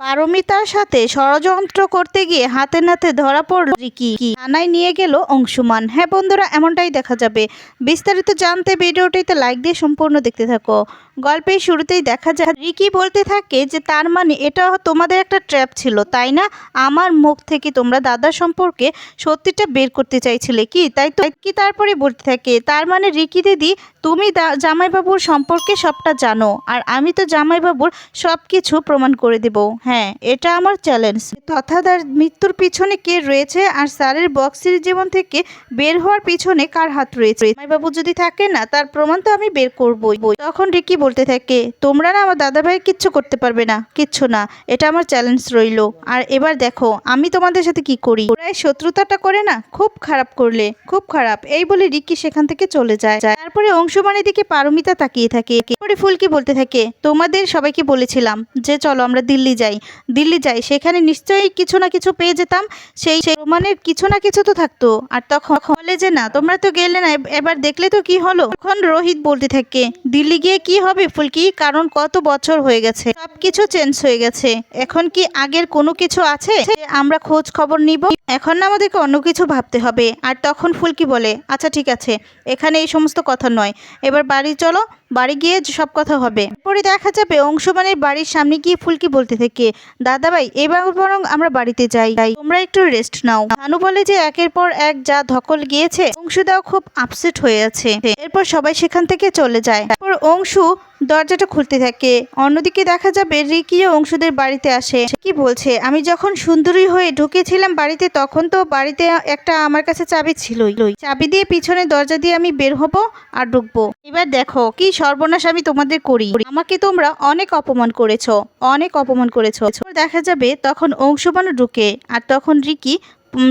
পারমিতার সাথে ষড়যন্ত্র করতে গিয়ে হাতে নাতে ধরা পড়ল রিকি। থানায় নিয়ে গেল অংশুমান। হ্যাঁ বন্ধুরা, এমনটাই দেখা যাবে। বিস্তারিত জানতে ভিডিওটিতে লাইক দিয়ে সম্পূর্ণ দেখতে থাকো। গল্পের শুরুতেই দেখা যায়, রিকি বলতে থাকে যে, তার মানে এটা তোমাদের একটা ট্র্যাপ ছিল, তাই না? আমার মুখ থেকে তোমরা দাদার সম্পর্কে সত্যিটা বের করতে চাইছিলে কি? তাই তো কি তারপরে বলতে থাকে, তার মানে রিকি দিদি, তুমি জামাইবাবুর সম্পর্কে সবটা জানো, আর আমি তো জামাইবাবুর সব কিছু প্রমাণ করে দেব। হ্যাঁ এটা আমার চ্যালেঞ্জ। তথা তার মৃত্যুর পিছনে কে রয়েছে আর স্যারের বক্সের জীবন থেকে বের হওয়ার পিছনে কার হাত রয়েছে? জামাইবাবু যদি থাকে না, তার প্রমাণ তো আমি বের করবই। তখন রিকি বলতে থাকে, তোমরা না আমার দাদাভাই কিচ্ছু করতে পারবে না, কিচ্ছু না, এটা আমার চ্যালেঞ্জ রইল। আর এবার দেখো, আমি তোমাদের সাথে কি করি? ওরা শত্রুতাটা করে না, খুব খারাপ করলে, খুব খারাপ। এই বলে রিকি সেখান থেকে চলে যায়। তারপরে অংশমানের দিকে পারমিতা তাকিয়ে থাকে। পরে ফুলকি বলতে থাকে, তোমাদের সবাইকে বলেছিলাম যে চলো আমরা দিল্লি যাই। দিল্লি যাই, সেখানে নিশ্চয়ই কিছু না কিছু পেয়ে যেতাম। সেই সেই প্রমাণের কিছু না কিছু তো থাকতো। আর তখন বলে যে, না, তোমরা তো গেলে না এবার দেখলে তো কি হলো? তখন রোহিত বলতে থাকে, দিল্লি গিয়ে কি হবে? ফুলকি, কারণ কত বছর হয়ে গেছে। সব কিছু চেঞ্জ হয়ে গেছে। এখন কি আগের কোনো কিছু আছে? আমরা খোঁজ খবর নিব? এখন না আমাদেরকে অন্য কিছু ভাবতে হবে। আর তখন ফুলকি বলে আচ্ছা ঠিক আছে। এখানে এই সমস্ত কথা নয়। এবার বাড়ি চলো, বাড়ি গিয়ে সব কথা হবে। পরে দেখা যাবে অংশমানের বাড়ির সামনে গিয়ে ফুলকি বলতে থাকে, দাদাভাই, এবার বরং আমরা বাড়িতে যাই। তোমরা একটু রেস্ট নাও। ভানু বলে যে, একের পর এক যা ধকল গিয়েছে অংশুদাও খুব আপসেট হয়ে আছে। এরপর সবাই সেখান থেকে চলে যায়। অংশু দরজাটা খুলতে থাকে। অন্যদিকে দেখা যাবে রিকিও অংশুদের বাড়িতে আসে। কি বলছে? আমি যখন সুন্দরী হয়ে ঢুকেছিলাম বাড়িতে, তখন তো বাড়িতে একটা আমার কাছে চাবি ছিলই। চাবি দিয়ে পিছনে দরজা দিয়ে আমি বের হব আর ঢুকবো। এবার দেখো, কি সর্বনাশ আমি তোমাদের করি। আমাকে তোমরা অনেক অপমান করেছ, অনেক অপমান করেছ। দেখা যাবে তখন অংশুমানও ঢুকে, আর তখন রিকি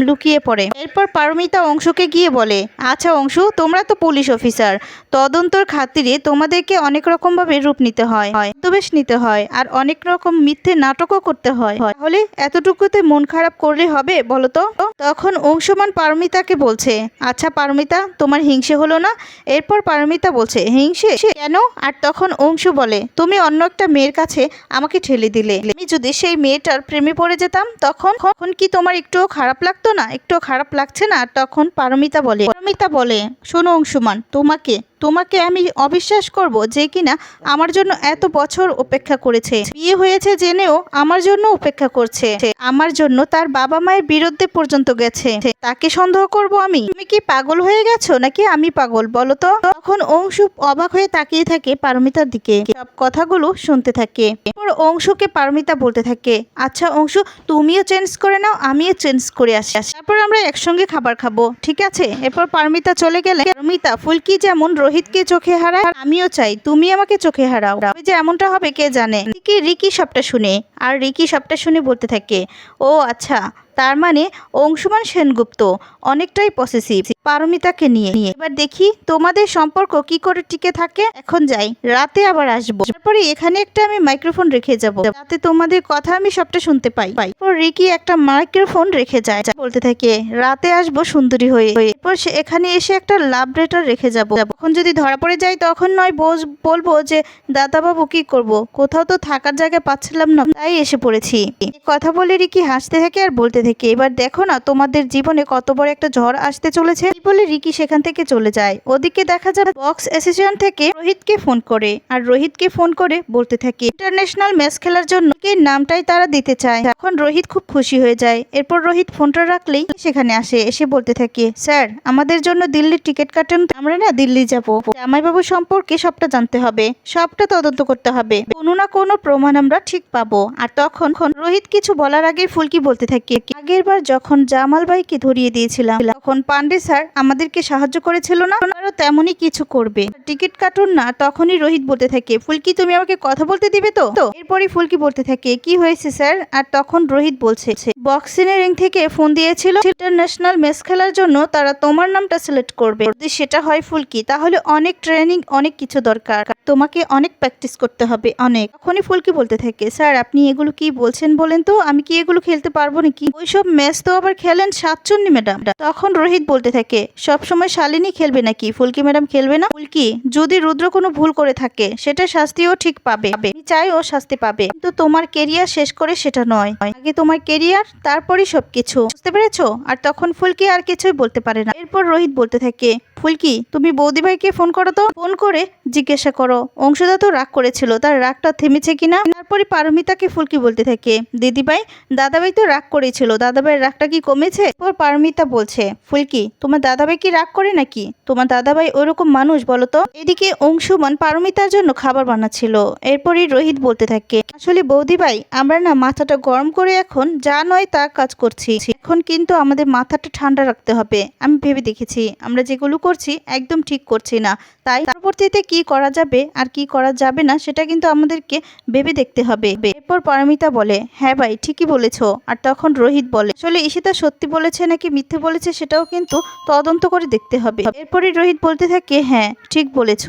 লুকিয়ে পড়ে। এরপর পারমিতা অংশকে গিয়ে বলে আচ্ছা অংশু, তোমরা তো পুলিশ অফিসার। তদন্তর খাতিরে তোমাদেরকে অনেক রকমভাবে রূপ নিতে হয় বেশ নিতে হয়, আর অনেক রকম মিথ্যে নাটকও করতে হয়। তাহলে এতটুকুতে মন খারাপ করলে হবে বলো তো তখন অংশমান পারমিতাকে বলছে আচ্ছা পারমিতা, তোমার হিংসে হলো না? এরপর পারমিতা বলছে, হিংসে? কেন? আর তখন অংশু বলে, তুমি অন্য একটা মেয়ের কাছে আমাকে ঠেলে দিলে। আমি যদি সেই মেয়েটার প্রেমে পড়ে যেতাম, তখন তখন কি তোমার একটুও খারাপ লাগতো না, একটুও খারাপ লাগছে না। তখন পারমিতা বলে পারমিতা বলে, শোনো অংশুমান, তোমাকে তোমাকে আমি অবিশ্বাস করব যে কিনা আমার জন্য এত বছর অপেক্ষা করেছে। বিয়ে হয়েছে জেনেও আমার জন্য অপেক্ষা করছে। আমার জন্য তার বাবা মায়ের বিরুদ্ধে পর্যন্ত গেছে। তাকে সন্দেহ করব আমি। তুমি কি পাগল হয়ে গেছো নাকি আমি পাগল, বলো তো? তখন অংশু অবাক হয়ে তাকিয়ে থাকে পারমিতার দিকে। সব কথাগুলো শুনতে থাকে। এরপর অংশুকে পারমিতা বলতে থাকে আচ্ছা অংশু, তুমিও চেঞ্জ করে নাও, আমিও চেঞ্জ করে আসি। তারপর আমরা একসঙ্গে খাবার খাব, ঠিক আছে? এরপর পারমিতা চলে গেলে, পারমিতা, ফুলকি যেমন রোহিতকে চোখে হারায় আমিও চাই তুমি আমাকে চোখে হারাও। যে এমনটা হবে কে জানে? রিকি রিকি সবটা শুনে, আর রিকি সবটা শুনে বলতে থাকে, ও আচ্ছা। তার মানে অংশুমান সেনগুপ্ত অনেকটাই পসেসিভ পারমিতাকে নিয়ে। এবার দেখি তোমাদের সম্পর্ক কি করে টিকে থাকে। এখন যাই, রাতে আবার আসব। তারপরে এখানে একটা আমি মাইক্রোফোন রেখে যাব। যাতে তোমাদের কথা আমি সবটা শুনতে পাই। রিকি একটা মাইক্রোফোন রেখে যায়। বলতে থাকে, রাতে আসব সুন্দরী হয়ে। এরপর সে এখানে এসে একটা লাভ লেটার রেখে যাব। তখন যদি ধরা পড়ে যায়, তখন নয় বলব যে, দাদাবাবু, কি করব? কোথাও তো থাকার জায়গা পাচ্ছিলাম না। তাই এসে পড়েছি। কথা বলে রিকি হাসতে থাকে আর বলতে থাকে। এবার দেখো না তোমাদের জীবনে কত বড় একটা ঝড় আসতে চলেছে। বলে রিকি সেখান থেকে চলে যায়। ওদিকে দেখা যাবে বক্স অ্যাসোসিয়েশন থেকে রোহিতকে ফোন করে আর রোহিতকে ফোন করে বলতে থাকে ইন্টারন্যাশনাল ম্যাচ খেলার জন্য নামটাই তারা দিতে চায়? এখন রোহিত খুব খুশি হয়ে যায়। এরপর রোহিত ফোনটা রাখলেই সেখানে আসে, এসে বলতে থাকে স্যার আমাদের জন্য দিল্লির টিকিট কাটুন আমরা না দিল্লি যাব। জামাইবাবু সম্পর্কে সবটা জানতে হবে। সবটা তদন্ত করতে হবে। কোনো না কোনো প্রমাণ আমরা ঠিক পাবো। আর তখন রোহিত কিছু বলার আগে ফুলকি বলতে থাকে, আগের বার যখন জামাল ভাইকে ধরিয়ে দিয়েছিলাম, তখন পান্ডে স্যার আমাদেরকে সাহায্য করেছিল না আরও তেমনই কিছু করবে। টিকিট কাটুন না, তখনই রোহিত বলতে থাকে, ফুলকি, তুমি আমাকে কথা বলতে দিবে তো? এরপরই ফুলকি বলতে থাকে, কি হয়েছে, স্যার? আর তখন রোহিত বলছে বক্সিংয়ের রিং থেকে ফোন দিয়েছিল, ইন্টারন্যাশনাল ম্যাচ খেলার জন্য তারা তোমার নামটা সিলেক্ট করবে। যদি সেটা হয় ফুলকি, তাহলে অনেক ট্রেনিং, অনেক কিছু দরকার। তোমাকে অনেক প্র্যাকটিস করতে হবে, অনেক। তখনই ফুলকি বলতে থাকে, স্যার, আপনি এগুলো কি বলছেন বলেন তো? আমি কি এগুলো খেলতে পারব নাকি? ওই ওইসব ম্যাচ তো আবার খেলেন সাতচন্নি ম্যাডাম। তখন রোহিত বলতে থাকে সবসময় শালিনী খেলবে নাকি? ফুলকি ম্যাডাম খেলবে না? ফুলকি, যদি রুদ্র কোনো ভুল করে থাকে, সেটা শাস্তিও ঠিক পাবে। চাই ও শাস্তি পাবে। কিন্তু তোমার কেরিয়ার শেষ করে সেটা নয়। আগে তোমার কেরিয়ার, তারপরই সবকিছু। বুঝতে পেরেছ? আর তখন ফুলকি আর কিছুই বলতে পারে না। এরপর রোহিত বলতে থাকে ফুলকি তুমি বৌদি ভাইকে ফোন করো তো। ফোন করে জিজ্ঞাসা করো। অংশদা তো রাগ করেছিল, তার রাগটা থেমেছে কিনা? তারপরে পারমিতাকে ফুলকি বলতে থাকে দিদিভাই দাদাভাই তো রাগ করেছিল দাদাভাইয়ের রাগটা কি কমেছে? এরপর পারমিতা বলছে, ফুলকি, তোমার দাদাভাই কি রাগ করে নাকি? তোমার দাদাভাই ওইরকম মানুষ, বলো তো? এদিকে অংশুমান পারমিতার জন্য খাবার বানাচ্ছিল। এরপরই রোহিত বলতে থাকে, আসলে বৌদি ভাই, আমরা না মাথাটা গরম করে এখন যা নয় তা কাজ করছি। এখন কিন্তু আমাদের মাথাটা ঠান্ডা রাখতে হবে। আমি ভেবে দেখেছি, আমরা যেগুলো করছি একদম ঠিক করছি না। তাই পরবর্তীতে কি করা যাবে আর কি করা যাবে না সেটা কিন্তু আমাদেরকে ভেবে দেখতে হবে। এরপর পারমিতা বলে হ্যাঁ ভাই, ঠিকই বলেছ। আর তখন রোহিত বলে, আসলে ঈশিতা সত্যি বলেছে নাকি মিথ্যে বলেছে সেটাও কিন্তু তদন্ত করে দেখতে হবে। এরপরই রোহিত বলতে থাকে হ্যাঁ ঠিক বলেছ।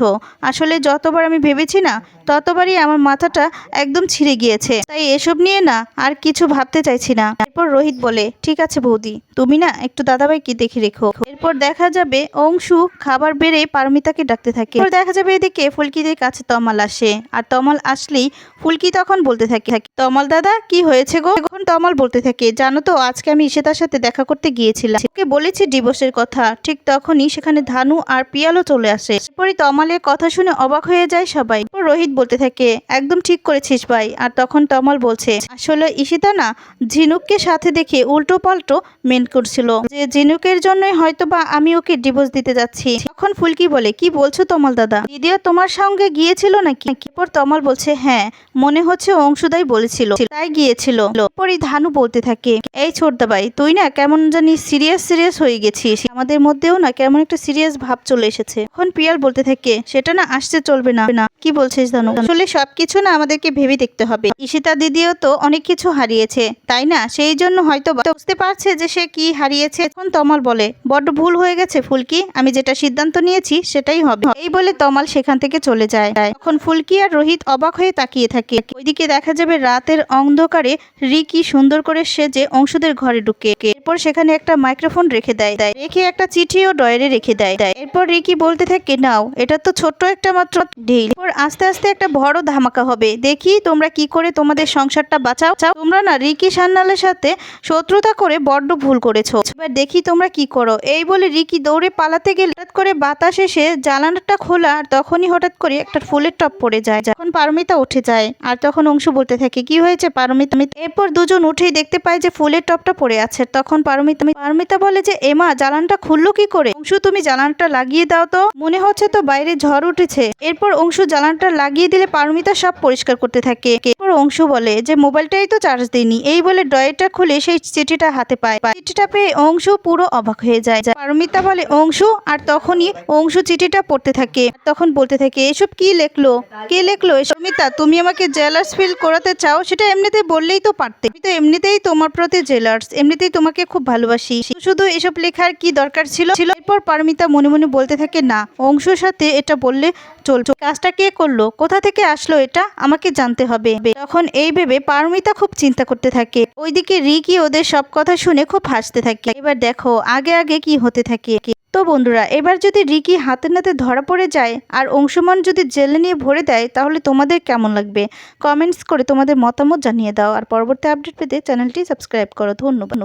আসলে যতবার আমি ভেবেছি না, ততবারই আমার মাথাটা একদম ছিঁড়ে গিয়েছে। তাই এসব নিয়ে না আর কিছু ভাবতে চাইছি না। এরপর রোহিত বলে, ঠিক আছে বৌদি, তুমি না একটু দাদাভাইকে দেখে রেখো। এরপর দেখা যাবে অংশু খাবার বেড়ে পারমিতাকে ডাকতে থাকে। এরপর দেখা যাবে এদিকে ফুলকিদের কাছে তমাল আসে। আর তমাল আসলেই ফুলকি তখন বলতে থাকে, তমাল দাদা, কি হয়েছে গো? এখন তমাল বলতে থাকে, জানো তো, আজকে আমি ঈশিতার সাথে দেখা করতে গিয়েছিলাম। ওকে বলেছি ডিভোর্সের কথা। ঠিক তখনই সেখানে ধানু আর পিয়ালও চলে আসে। এরপরই তমালের কথা শুনে অবাক হয়ে যায় সবাই। রোহিত বলতে থাকে, একদম ঠিক করেছিস ভাই। আর তখন তমাল বলছে, আসলে ঈশিতা না, ঝিনুককে সাথে দেখে উল্টো পাল্টো মেন করছিল। যে ঝিনুকের জন্যই হয়তো বা আমি ওকে ডিভোর্স দিতে যাচ্ছি। তখন ফুলকি বলে, কি বলছো তমাল দাদা? দিদিও তোমার সঙ্গে গিয়েছিল নাকি? এরপর তমাল বলছে হ্যাঁ মনে হচ্ছে অংশুদাই বলেছিল। তাই গিয়েছিল। পরে ধানু বলতে থাকে, এই ছোটদা ভাই তুই না কেমন জানি সিরিয়াস সিরিয়াস হয়ে গেছিস। আমাদের মধ্যেও না কেমন একটা সিরিয়াস ভাব চলে এসেছে। এখন পিয়াল বলতে থাকে, সেটা না আসতে চলবে না। না কি বলছিস ধানু? আসলে সবকিছু না আমাদেরকে ভেবে দেখতে হবে। ঈশিতা দিদিও তো অনেক কিছু হারিয়েছে, তাই না? সেই জন্য হয়তো বুঝতে পারছে যে সে কি হারিয়েছে। এখন তমাল বলে, বড্ড ভুল হয়ে গেছে ফুলকি। আমি যেটা সিদ্ধান্ত নিয়েছি, সেটাই হবে। এই বলে তমাল সেখান থেকে চলে যায়। তখন ফুলকি আর রোহিত অবাক হয়ে তাকিয়ে থাকে। ওইদিকে দেখা যাবে রাতের অন্ধকারে রিকি সুন্দর করে সেজে অংশদের ঘরে ঢুকে। এরপর সেখানে একটা মাইক্রোফোন রেখে দেয়। দেয় রেখে একটা চিঠিও ডয়ারে রেখে দেয়। দেয় এরপর রিকি বলতে থাকে, নাও, এটা তো ছোট্ট একটা মাত্র ঢিল। এরপর আস্তে আস্তে একটা বড় ধামাকা হবে। দেখি তোমরা কি করে তোমাদের সংসারটা বাঁচাও। চাও, তোমরা না রিকি সান্নালের সাথে শত্রুতা করে বড্ড ভুল করেছ। এবার দেখি তোমরা কি করো। এই বলে রিকি দৌড়ে পালাতে গেলে হঠাৎ করে বাতাস এসে জানালাটা খোলা আর তখনই হঠাৎ করে একটা ফুলের টপ পড়ে যায়। যখন পারমিতা উঠে যায় আর তখন অংশু বলতে থাকে, কি হয়েছে পারমিতা? এরপর দুজন উঠেই দেখতে পায় যে ফুলের টপটা পড়ে আছে। তখন পারমিতা পারমিতা বলে যে এমা জ্বালানটা খুললো কি করে? অংশু, তুমি জ্বালানটা লাগিয়ে দাও তো। মনে হচ্ছে তো বাইরে ঝড় উঠেছে। এরপর অংশু জ্বালানটা লাগিয়ে দিলে পারমিতা সব পরিষ্কার করতে থাকে। এরপর অংশু বলে যে, মোবাইলটাই তো চার্জ দিইনি এই বলে ডয়েটা খুলে সেই চিঠিটা হাতে পায়। চিঠিটা পেয়ে অংশু পুরো অবাক হয়ে যায়। পারমিতা বলে, অংশু, আর তখনই অংশু চিঠিটা পড়তে থাকে। তখন বলতে থাকে, এসব কি লেখলো? কে লেখলো সমিতা তুমি আমাকে জেলার্স ফিল করাতে চাও? সেটা এমনিতে বললেই তো পারতে। তো এমনিতেই তোমার প্রতি জেলার্স এমনিতেই তোমাকে খুব ভালোবাসি। শুধু এসব লেখার কি দরকার ছিল? ছিল এরপর পারমিতা মনে মনে বলতে থাকে, না, অংশুর সাথে এটা বললে চলছে। কাজটা কে করল? কোথা থেকে আসলো এটা? আমাকে জানতে হবে। তখন এই ভেবে পারমিতা খুব চিন্তা করতে থাকে। ওইদিকে রিকি ওদের সব কথা শুনে খুব হাসতে থাকে। এবার দেখো, আগে আগে কি হতে থাকে? তো বন্ধুরা, এবার যদি রিকি হাতে নাতে ধরা পড়ে যায় আর অংশমান যদি জেলে নিয়ে ভরে দেয়, তাহলে তোমাদের কেমন লাগবে? কমেন্টস করে তোমাদের মতামত জানিয়ে দাও। আর পরবর্তী আপডেট পেতে চ্যানেলটি সাবস্ক্রাইব করো। ধন্যবাদ।